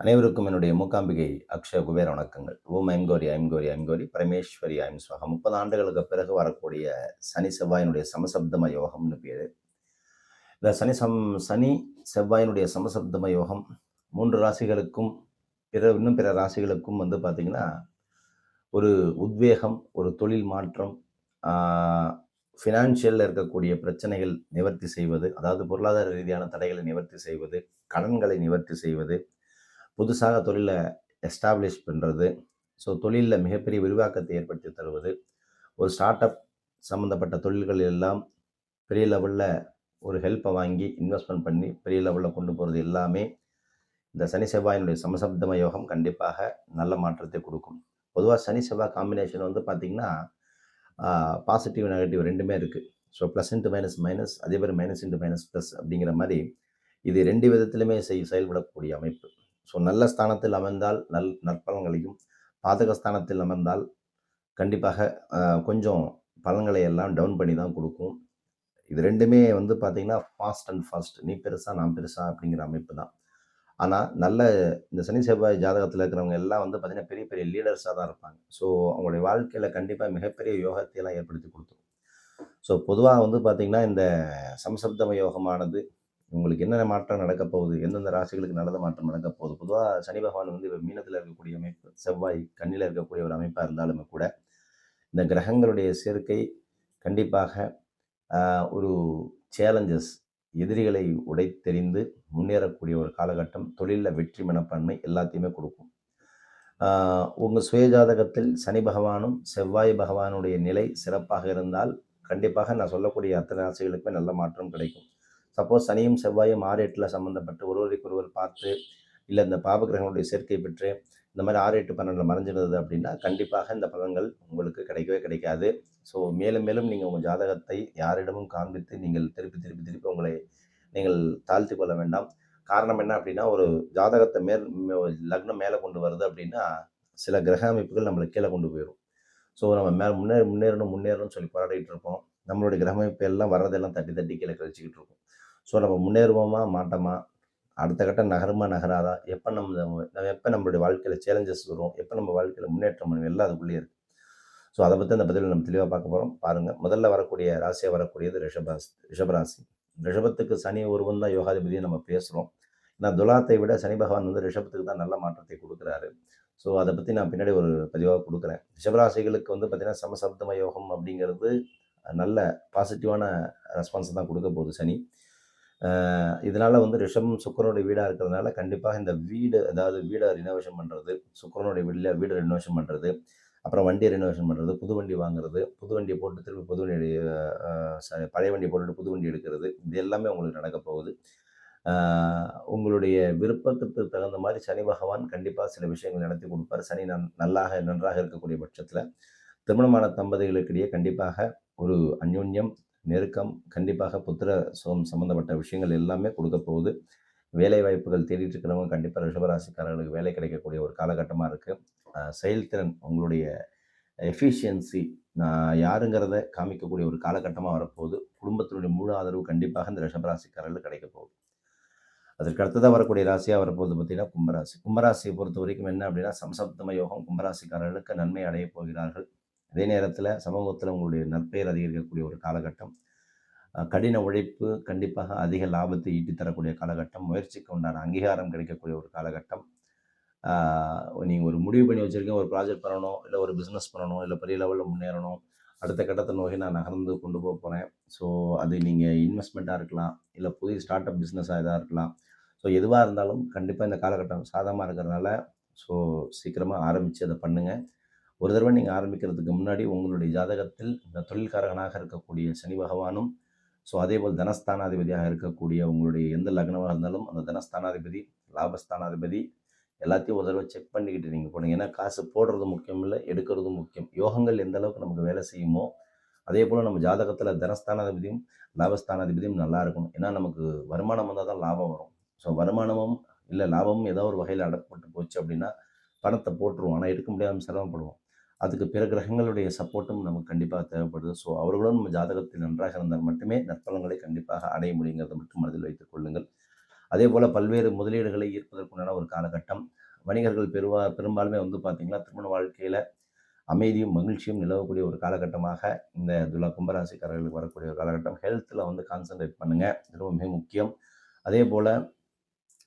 அனைவருக்கும் என்னுடைய மூக்காம்பிகை அக்ஷய குபேர வணக்கங்கள். ஓம் ஐம்கோரி ஐம்கோரி ஐம்கோரி பரமேஸ்வரி ஐம் ஸ்வகம் முப்பது ஆண்டுகளுக்கு பிறகு வரக்கூடிய சனி செவ்வாயினுடைய சமசப்தம யோகம்னு பேர். இந்த சனி சம் சனி செவ்வாயினுடைய சமசப்தம யோகம் மூன்று ராசிகளுக்கும் பிற இன்னும் பிற ராசிகளுக்கும் வந்து பார்த்திங்கன்னா ஒரு உத்வேகம் ஒரு தொழில் மாற்றம் ஃபினான்ஷியலில் இருக்கக்கூடிய பிரச்சனைகள் நிவர்த்தி செய்வது அதாவது பொருளாதார ரீதியான தடைகளை நிவர்த்தி செய்வது கடன்களை நிவர்த்தி செய்வது புதுசாக தொழிலை எஸ்டாப்ளிஷ் பண்ணுறது ஸோ தொழிலில் மிகப்பெரிய விரிவாக்கத்தை ஏற்படுத்தி தருவது. ஒரு ஸ்டார்ட் அப் சம்மந்தப்பட்ட தொழில்கள் எல்லாம் பெரிய லெவலில் ஒரு ஹெல்ப்பை வாங்கி இன்வெஸ்ட்மெண்ட் பண்ணி பெரிய லெவலில் கொண்டு போகிறது எல்லாமே இந்த சனி செவ்வாயினுடைய சமசப்தம யோகம் கண்டிப்பாக நல்ல மாற்றத்தை கொடுக்கும். பொதுவாக சனி செவ்வாய் காம்பினேஷன் வந்து பார்த்திங்கன்னா பாசிட்டிவ் நெகட்டிவ் ரெண்டுமே இருக்குது so plus into minus minus அதே மாதிரி மைனஸ் இன்ட்டு மைனஸ் ப்ளஸ் அப்படிங்கிற மாதிரி இது ரெண்டு விதத்துலையுமே செய் செயல்படக்கூடிய அமைப்பு. ஸோ நல்ல ஸ்தானத்தில் அமர்ந்தால் நல் நற்பலன்களையும் பாதக ஸ்தானத்தில் அமர்ந்தால் கண்டிப்பாக கொஞ்சம் பலன்களை எல்லாம் டவுன் பண்ணி தான் கொடுக்கும். இது ரெண்டுமே வந்து பார்த்திங்கன்னா ஃபாஸ்ட் அண்ட் ஃபாஸ்ட் நீ பெருசா நான் பெருசா அப்படிங்கிற அமைப்பு தான். ஆனால் நல்ல இந்த சனி செவ்வாய் ஜாதகத்தில் இருக்கிறவங்க எல்லாம் வந்து பார்த்திங்கன்னா பெரிய பெரிய லீடர்ஸாக தான் இருப்பாங்க. ஸோ அவங்களுடைய வாழ்க்கையில் கண்டிப்பாக மிகப்பெரிய யோகத்தையெல்லாம் ஏற்படுத்தி கொடுத்துரும். ஸோ பொதுவாக வந்து பார்த்திங்கன்னா இந்த சம்சப்தம யோகமானது உங்களுக்கு என்னென்ன மாற்றம் நடக்க போகுது? எந்தெந்த ராசிகளுக்கு நல்ல மாற்றம் நடக்க போகுது? பொதுவாக சனி பகவான் வந்து மீனத்தில் இருக்கக்கூடிய அமைப்பு செவ்வாய் கண்ணில் இருக்கக்கூடிய ஒரு அமைப்பாக இருந்தாலுமே கூட இந்த கிரகங்களுடைய சேர்க்கை கண்டிப்பாக ஒரு சேலஞ்சஸ் எதிரிகளை உடைத்தெறிந்து முன்னேறக்கூடிய ஒரு காலகட்டம் தொழிலில் வெற்றி மனப்பான்மை எல்லாத்தையுமே கொடுக்கும். உங்கள் சுயஜாதகத்தில் சனி பகவானும் செவ்வாய் பகவானுடைய நிலை சிறப்பாக இருந்தால் கண்டிப்பாக நான் சொல்லக்கூடிய அத்தனை ராசிகளுக்குமே நல்ல மாற்றம் கிடைக்கும். சப்போஸ் சனியும் செவ்வாயும் ஆறு எட்டில் சம்மந்தப்பட்டு ஒருவருக்கு ஒருவர் பார்த்து இல்லை இந்த பாபகிரகங்களுடைய சேர்க்கை பெற்று இந்த மாதிரி ஆறு எட்டு பன்னெண்டில் மறைஞ்சிருந்தது அப்படின்னா கண்டிப்பாக இந்த பலன்கள் உங்களுக்கு கிடைக்கவே கிடைக்காது. ஸோ மேலும் மேலும் நீங்கள் உங்கள் ஜாதகத்தை யாரிடமும் காண்பித்து நீங்கள் திருப்பி திருப்பி திருப்பி உங்களை நீங்கள் தாழ்த்தி கொள்ள வேண்டாம். காரணம் என்ன அப்படின்னா ஒரு ஜாதகத்தை மேல் லக்னம் மேலே கொண்டு வருது அப்படின்னா சில கிரக அமைப்புகள் நம்மளை கீழே கொண்டு போயிடும் ஸோ நம்ம மேலே முன்னேற முன்னேறணும் முன்னேறணும்னு சொல்லி போராடிட்டு இருப்போம். நம்மளுடைய கிரக அமைப்பு எல்லாம் வர்றதெல்லாம் தட்டி தட்டி கீழே கழிச்சிக்கிட்டு இருக்கும். ஸோ நம்ம முன்னேறுவோமா? மாட்டோமா? அடுத்த கட்டம் நகருமா? நகராதா? எப்போ நம்ம நம்ம எப்போ நம்மளுடைய வாழ்க்கையில் சேலஞ்சஸ் வரும்? எப்போ நம்ம வாழ்க்கையில் முன்னேற்றம் பண்ணுவோம் எல்லாம் அதுக்குள்ளேயே இருக்குது ஸோ அதை பற்றி அந்த பதிவில் நம்ம தெளிவாக பார்க்க போகிறோம் பாருங்கள் முதல்ல வரக்கூடிய ராசியாக வரக்கூடியது ரிஷபராசி ரிஷபராசி. ரிஷபத்துக்கு சனி ஒருவன் தான் யோகாதிபதியை நம்ம பேசுகிறோம் நான் துலாத்தை விட சனி பகவான் வந்து ரிஷபத்துக்கு தான் நல்ல மாற்றத்தை கொடுக்குறாரு. ஸோ அதை பற்றி நான் பின்னாடி ஒரு பதிவாக கொடுக்குறேன். ரிஷபராசிகளுக்கு வந்து பார்த்திங்கன்னா சமசப்தம யோகம் அப்படிங்கிறது நல்ல பாசிட்டிவான ரெஸ்பான்ஸ் தான் கொடுக்க போகுது சனி. இதனால் வந்து ரிஷபம் சுக்கரனுடைய வீடாக இருக்கிறதுனால கண்டிப்பாக இந்த வீடு அதாவது வீடை ரினோவேஷன் பண்ணுறது சுக்கரனுடைய வீட்டில் வீடு ரினோவேஷன் பண்ணுறது அப்புறம் வண்டியை ரினோவேஷன் பண்ணுறது புது வண்டி வாங்குறது புது வண்டியை போட்டு திருப்பி புது வண்டி பழைய வண்டியை போட்டுட்டு புது வண்டி எடுக்கிறது இது எல்லாமே உங்களுக்கு நடக்க போகுது. உங்களுடைய விருப்பத்துக்கு தகுந்த மாதிரி சனி பகவான் கண்டிப்பாக சில விஷயங்கள் நடத்தி கொடுப்பார். சனி நன் நல்லாக நன்றாக இருக்கக்கூடிய பட்சத்தில் திருமணமான தம்பதிகளுக்கிடையே கண்டிப்பாக ஒரு அந்யோன்யம் நெருக்கம் கண்டிப்பாக புத்திர சுகம் சம்மந்தப்பட்ட விஷயங்கள் எல்லாமே கொடுக்க போகுது. வேலை வாய்ப்புகள் தேடிட்டு இருக்கிறவங்க கண்டிப்பாக ரிஷபராசிக்காரர்களுக்கு வேலை கிடைக்கக்கூடிய ஒரு காலகட்டமாக இருக்குது செயல்திறன் உங்களுடைய எஃபிஷியன்சி நான் யாருங்கிறத காமிக்கக்கூடிய ஒரு காலகட்டமாக வரப்போகுது. குடும்பத்தினுடைய முழு ஆதரவு கண்டிப்பாக இந்த ரிஷபராசிக்காரர்களுக்கு கிடைக்க போகுது. அதற்கு அடுத்ததாக வரக்கூடிய ராசியாக வரப்போகுது பார்த்தீங்கன்னா கும்பராசி. கும்பராசியை பொறுத்த வரைக்கும் என்ன அப்படின்னா சம்சப்தம யோகம் கும்பராசிக்காரர்களுக்கு நன்மை அடைய போகிறார்கள். அதே நேரத்தில் சமூகத்தில் உங்களுடைய நற்பெயர் அதிகரிக்கக்கூடிய ஒரு காலகட்டம். கடின உழைப்பு கண்டிப்பாக அதிக லாபத்தை ஈட்டி தரக்கூடிய காலகட்டம். முயற்சிக்கு உண்டான அங்கீகாரம் கிடைக்கக்கூடிய ஒரு காலகட்டம். நீங்கள் ஒரு முடிவு பண்ணி வச்சுருக்கீங்க ஒரு ப்ராஜெக்ட் பண்ணணும் இல்லை ஒரு பிஸ்னஸ் பண்ணணும் இல்லை பெரிய லெவலில் முன்னேறணும் அடுத்த கட்டத்தை நோக்கி நான் நகர்ந்து கொண்டு போக போகிறேன் ஸோ அது நீங்கள் இன்வெஸ்ட்மெண்ட்டாக இருக்கலாம் இல்லை புதிய ஸ்டார்ட் அப் பிஸ்னஸாக இதாக இருக்கலாம். ஸோ எதுவாக இருந்தாலும் கண்டிப்பாக இந்த காலகட்டம் சாதகமாக இருக்கிறதுனால ஸோ சீக்கிரமாக ஆரம்பித்து அதை பண்ணுங்கள் ஒரு தடவை நீங்கள் ஆரம்பிக்கிறதுக்கு முன்னாடி உங்களுடைய ஜாதகத்தில் இந்த தொழில்காரகனாக இருக்கக்கூடிய சனி பகவானும் ஸோ அதே போல் தனஸ்தானாதிபதியாக இருக்கக்கூடிய உங்களுடைய எந்த லக்னமாக இருந்தாலும் அந்த தனஸ்தானாதிபதி லாபஸ்தானாதிபதி எல்லாத்தையும் ஒரு தடவை செக் பண்ணிக்கிட்டு நீங்கள் போடுங்க ஏன்னா காசு போடுறது முக்கியம் இல்லை எடுக்கிறதும் முக்கியம். யோகங்கள் எந்த அளவுக்கு நமக்கு வேலை செய்யுமோ அதே போல் நம்ம ஜாதகத்தில் தனஸ்தானாதிபதியும் லாபஸ்தானாதிபதியும் நல்லா இருக்கணும். ஏன்னா நமக்கு வருமானம் வந்தால் தான் லாபம் வரும். ஸோ வருமானமும் இல்லை லாபமும் ஏதோ ஒரு வகையில் அடக்கப்பட்டு போச்சு அப்படின்னா பணத்தை போட்டுருவோம். ஆனால் எடுக்க முடியாமல் சிரமப்படுவோம். அதுக்கு பிற கிரகங்களுடைய சப்போர்ட்டும் நமக்கு கண்டிப்பாக தேவைப்படுது. ஸோ அவர்களும் நம்ம ஜாதகத்தில் நன்றாக இருந்தால் மட்டுமே நற்பலங்களை கண்டிப்பாக அடைய முடியுங்கிறத மட்டும் மனதில் வைத்துக் கொள்ளுங்கள். அதே போல் பல்வேறு முதலீடுகளை ஈர்ப்பதற்குண்டான ஒரு காலகட்டம். வணிகர்கள் பெருவா பெரும்பாலுமே வந்து பார்த்திங்கன்னா திருமண வாழ்க்கையில் அமைதியும் மகிழ்ச்சியும் நிலவக்கூடிய ஒரு காலகட்டமாக இந்த துலா கும்பராசிக்காரர்களுக்கு வரக்கூடிய ஒரு காலகட்டம். ஹெல்த்தில் வந்து கான்சன்ட்ரேட் பண்ணுங்கள் ரொம்ப மிக முக்கியம். அதே போல்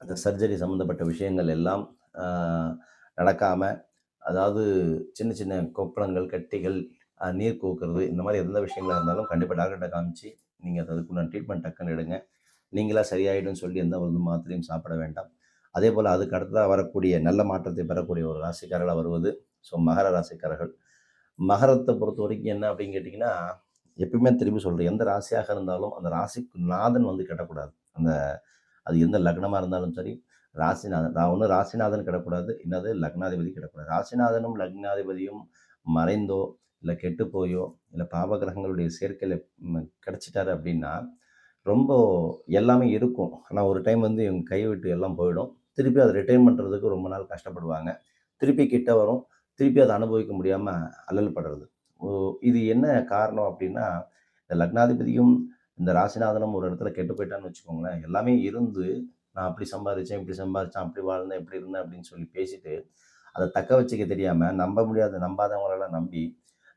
அந்த சர்ஜரி சம்மந்தப்பட்ட விஷயங்கள் எல்லாம் நடக்காமல் அதாவது சின்ன சின்ன கொப்பளங்கள் கட்டிகள் நீர் கோக்குறது இந்த மாதிரி எந்த விஷயங்களாக இருந்தாலும் கண்டிப்பாக டாக்டர்கிட்ட காமிச்சு நீங்கள் அதுக்குள்ள ட்ரீட்மெண்ட் டக்குன்னு எடுங்க. நீங்களாக சரியாயிடும்னு சொல்லி எந்த ஒரு மாத்திரையும் சாப்பிட வேண்டாம். அதே போல் அதுக்கு அடுத்ததாக வரக்கூடிய நல்ல மாற்றத்தை பெறக்கூடிய ஒரு ராசிக்காரர்களாக வருவது ஸோ மகர ராசிக்காரர்கள். மகரத்தை பொறுத்த வரைக்கும் என்ன அப்படின்னு கேட்டிங்கன்னா எப்பயுமே திரும்பி சொல்கிறேன் எந்த ராசியாக இருந்தாலும் அந்த ராசிக்கு நாதன் வந்து கெட்டக்கூடாது. அந்த அது எந்த லக்னமாக இருந்தாலும் சரி ராசிநாதன் நான் ஒன்று ராசிநாதன் கிடக்கூடாது என்னது? லக்னாதிபதி கிடக்கூடாது ராசிநாதனும் லக்னாதிபதியும் மறைந்தோ இல்லை கெட்டு போயோ இல்லை பாவகிரகங்களுடைய சேர்க்கையில் கிடச்சிட்டாரு அப்படின்னா ரொம்ப எல்லாமே இருக்கும். ஆனால் ஒரு டைம் வந்து இவங்க கை விட்டு எல்லாம் போயிடும். திருப்பி அதை ரிட்டைன் பண்ணுறதுக்கு ரொம்ப நாள் கஷ்டப்படுவாங்க. திருப்பி கிட்ட வரும். திருப்பி அதை அனுபவிக்க முடியாமல் அல்லல் படுறது ஓ, இது என்ன காரணம் அப்படின்னா இந்த லக்னாதிபதியும் இந்த ராசிநாதனும் ஒரு இடத்துல கெட்டு போயிட்டான்னு வச்சுக்கோங்களேன். எல்லாமே இருந்து நான் அப்படி சம்பாதிச்சேன் இப்படி சம்பாதிச்சேன் அப்படி வாழ்ந்தேன் இப்படி இருந்தேன் அப்படின்னு சொல்லி பேசிட்டு அதை தக்க வச்சுக்க தெரியாமல் நம்ப முடியாத நம்பாதவங்களெல்லாம் நம்பி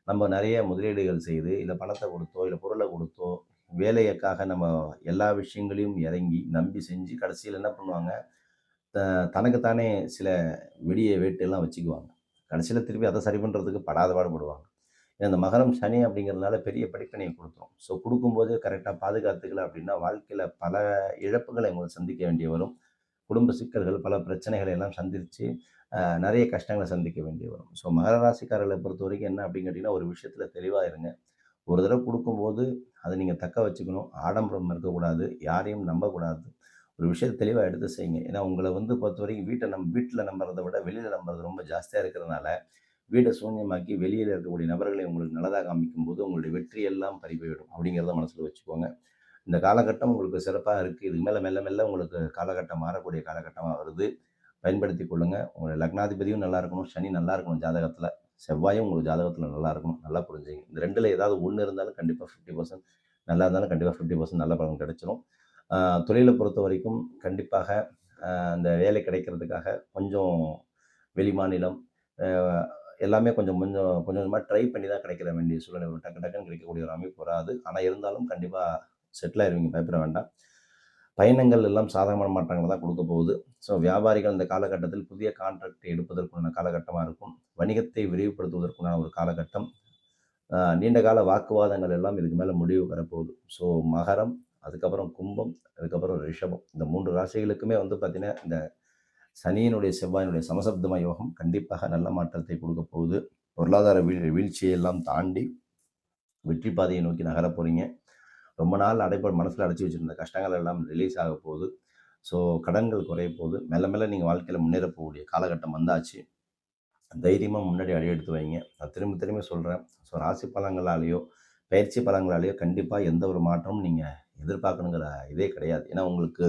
நம்ம நிறைய முதலீடுகள் செய்து இல்லை பணத்தை கொடுத்தோ இல்லை பொருளை கொடுத்தோ வேலையக்காக நம்ம எல்லா விஷயங்களையும் இறங்கி நம்பி செஞ்சு கடைசியில் என்ன பண்ணுவாங்க? த- தனக்குத்தானே சில வெடியை வேட்டெல்லாம் வச்சுக்குவாங்க. கடைசியில் திருப்பி அதை சரி பண்ணுறதுக்கு படாத பாடுபடுவாங்க இந்த மகரம் சனி அப்படிங்கிறதுனால பெரிய படிப்பினையை கொடுத்துரும். ஸோ கொடுக்கும்போது கரெக்டாக பாதுகாத்துக்கல அப்படின்னா வாழ்க்கையில் பல இழப்புகளை உங்களுக்கு சந்திக்க வேண்டிய வரும். குடும்ப சிக்கல்கள் பல பிரச்சனைகளை எல்லாம் சந்தித்து நிறைய கஷ்டங்களை சந்திக்க வேண்டிய வரும். ஸோ மகர ராசிக்காரர்களை பொறுத்த வரைக்கும் என்ன அப்படின்னு கேட்டிங்கன்னா ஒரு விஷயத்தில் தெளிவாக இருங்க. ஒரு தடவை கொடுக்கும்போது அதை நீங்கள் தக்க வச்சுக்கணும். ஆடம்பரம் இருக்கக்கூடாது. யாரையும் நம்பக்கூடாது. ஒரு விஷயத்தை தெளிவாக எடுத்து செய்யுங்க. ஏன்னா உங்களை வந்து பொறுத்த வரைக்கும் வீட்டை நம் வீட்டில் நம்புறதை விட வெளியில் நம்புறது ரொம்ப ஜாஸ்தியாக இருக்கிறதுனால வீட்டை சூன்யமாக்கி வெளியில் இருக்கக்கூடிய நபர்களை உங்களுக்கு நல்லதாக காமிக்கும் போது உங்களுடைய வெற்றி எல்லாம் பறிபோயிடும் அப்படிங்கிறத மனசில் வச்சுக்கோங்க. இந்த காலகட்டம் உங்களுக்கு சிறப்பாக இருக்குது இதுக்கு மேலே மெல்ல மெல்ல உங்களுக்கு காலகட்டம் மாறக்கூடிய காலகட்டமாக வருது. பயன்படுத்தி கொள்ளுங்கள் உங்களுடைய லக்னாதிபதியும் நல்லா இருக்கணும். சனி நல்லா இருக்கணும் ஜாதகத்தில். செவ்வாயும் உங்களுக்கு ஜாதகத்தில் நல்லா இருக்கணும். நல்லா புரிஞ்சுங்க. இந்த ரெண்டில் ஏதாவது ஒன்று இருந்தாலும் கண்டிப்பாக ஃபிஃப்டி பர்சன்ட் நல்லா இருந்தாலும் கண்டிப்பாக ஃபிஃப்டி பர்சன்ட் நல்ல பலன் கிடைச்சிரும். தொழிலை பொறுத்த வரைக்கும் கண்டிப்பாக அந்த வேலை கிடைக்கிறதுக்காக கொஞ்சம் வெளிமாநிலம் மாநிலம் எல்லாமே கொஞ்சம் கொஞ்சம் கொஞ்சம் கொஞ்சமாக ட்ரை பண்ணி தான் கிடைக்கிற வேண்டிய சூழ்நிலை வரும். டக்கு டக்குன்னு கிடைக்கக்கூடிய ஒரு அமைப்பு வராது. ஆனால் இருந்தாலும் கண்டிப்பாக செட்டில் ஆயிருவீங்க. பயப்பட வேண்டாம். பயணங்கள் எல்லாம் சாதகமான மாற்றங்களை தான் கொடுக்க போகுது. ஸோ வியாபாரிகள் இந்த காலகட்டத்தில் புதிய கான்ட்ராக்ட் எடுப்பதற்குண்டான காலகட்டமாக இருக்கும். வணிகத்தை விரிவுபடுத்துவதற்குண்டான ஒரு காலகட்டம். நீண்ட கால வாக்குவாதங்கள் எல்லாம் இதுக்கு மேலே முடிவு வரப்போகுது. ஸோ மகரம் அதுக்கப்புறம் கும்பம் அதுக்கப்புறம் ரிஷபம். இந்த மூன்று ராசிகளுக்குமே வந்து பார்த்திங்கன்னா இந்த சனியினுடைய செவ்வாயினுடைய சமசப்தம யோகம் கண்டிப்பாக நல்ல மாற்றத்தை கொடுக்க போகுது. பொருளாதார வீழ் வீழ்ச்சியை எல்லாம் தாண்டி வெற்றி பாதையை நோக்கி நகரப் போகிறீங்க ரொம்ப நாள் அடைப்ப மனசில் அடைச்சி வச்சுருந்த கஷ்டங்கள் எல்லாம் ரிலீஸ் ஆக போகுது. ஸோ கடன்கள் குறைய போகுது. மெல்ல மெல்ல நீங்கள் வாழ்க்கையில் முன்னேற போகக்கூடிய காலகட்டம் வந்தாச்சு. தைரியமாக முன்னாடி அடி எடுத்து வைங்க. நான் திரும்ப திரும்ப சொல்கிறேன் ஸோ ராசி பலங்களாலேயோ பயிற்சி பலங்களாலேயோ கண்டிப்பாக எந்த ஒரு மாற்றமும் நீங்கள் எதிர்பார்க்கணுங்கிற இதே கிடையாது. ஏன்னா உங்களுக்கு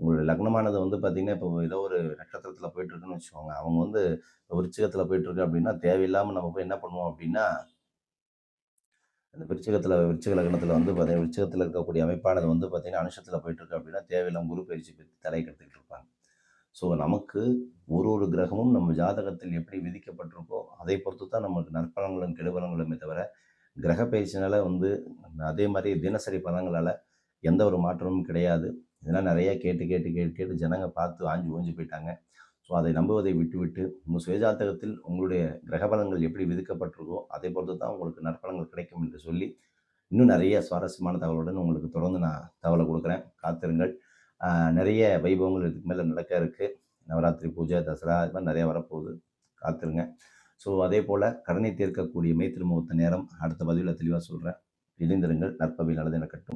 உங்களுடைய லக்னமானது வந்து பார்த்திங்கன்னா இப்போ ஏதோ ஒரு நட்சத்திரத்தில் போயிட்டுருக்குன்னு வச்சுக்கோங்க. அவங்க வந்து விருச்சிகத்தில் போயிட்டுருக்கு அப்படின்னா தேவையில்லாமல் நம்ம போய் என்ன பண்ணுவோம் அப்படின்னா அந்த விருச்சிகத்தில் விருச்சிக லக்னத்தில் வந்து பார்த்தீங்கன்னா விருச்சிகத்தில் இருக்கக்கூடிய அமைப்பானது வந்து பார்த்தீங்கன்னா அனுஷத்தில் போயிட்டுருக்கு அப்படின்னா தேவையில்லாம குரு பயிற்சி பற்றி தலை கெடுத்துக்கிட்டு இருப்பாங்க. ஸோ நமக்கு ஒரு ஒரு கிரகமும் நம்ம ஜாதகத்தில் எப்படி விதிக்கப்பட்டிருக்கோ அதை பொறுத்து தான் நமக்கு நற்பலங்களும் கெடுபலங்களுமே தவிர கிரக பயிற்சினால் வந்து அதே மாதிரி தினசரி பலங்களால் எந்த ஒரு மாற்றமும் கிடையாது. இதெல்லாம் நிறைய கேட்டு கேட்டு கேட்டு கேட்டு ஜனங்க பார்த்து ஆஞ்சு ஓஞ்சி போயிட்டாங்க. ஸோ அதை நம்புவதை விட்டுவிட்டு உங்கள் சுயஜாத்தகத்தில் உங்களுடைய கிரகபலங்கள் எப்படி விதிக்கப்பட்டிருக்கோ அதை பொறுத்து தான் உங்களுக்கு நற்பலங்கள் கிடைக்கும் என்று சொல்லி இன்னும் நிறைய சுவாரஸ்யமான தகவலுடன் உங்களுக்கு தொடர்ந்து நான் தகவலை கொடுக்குறேன். காத்திருங்கள். நிறைய வைபவங்கள் இதுக்கு மேலே நடக்க இருக்குது நவராத்திரி பூஜை தசரா இது மாதிரி நிறையா வரப்போகுது. காத்திருங்க. ஸோ அதே போல் கடனை தீர்க்கக்கூடிய மை திருமுகத்த நேரம் அடுத்த பதிவில் தெளிவாக சொல்கிறேன் இணைந்திருங்கள். நற்பவி நல்லது எனக்கட்டும்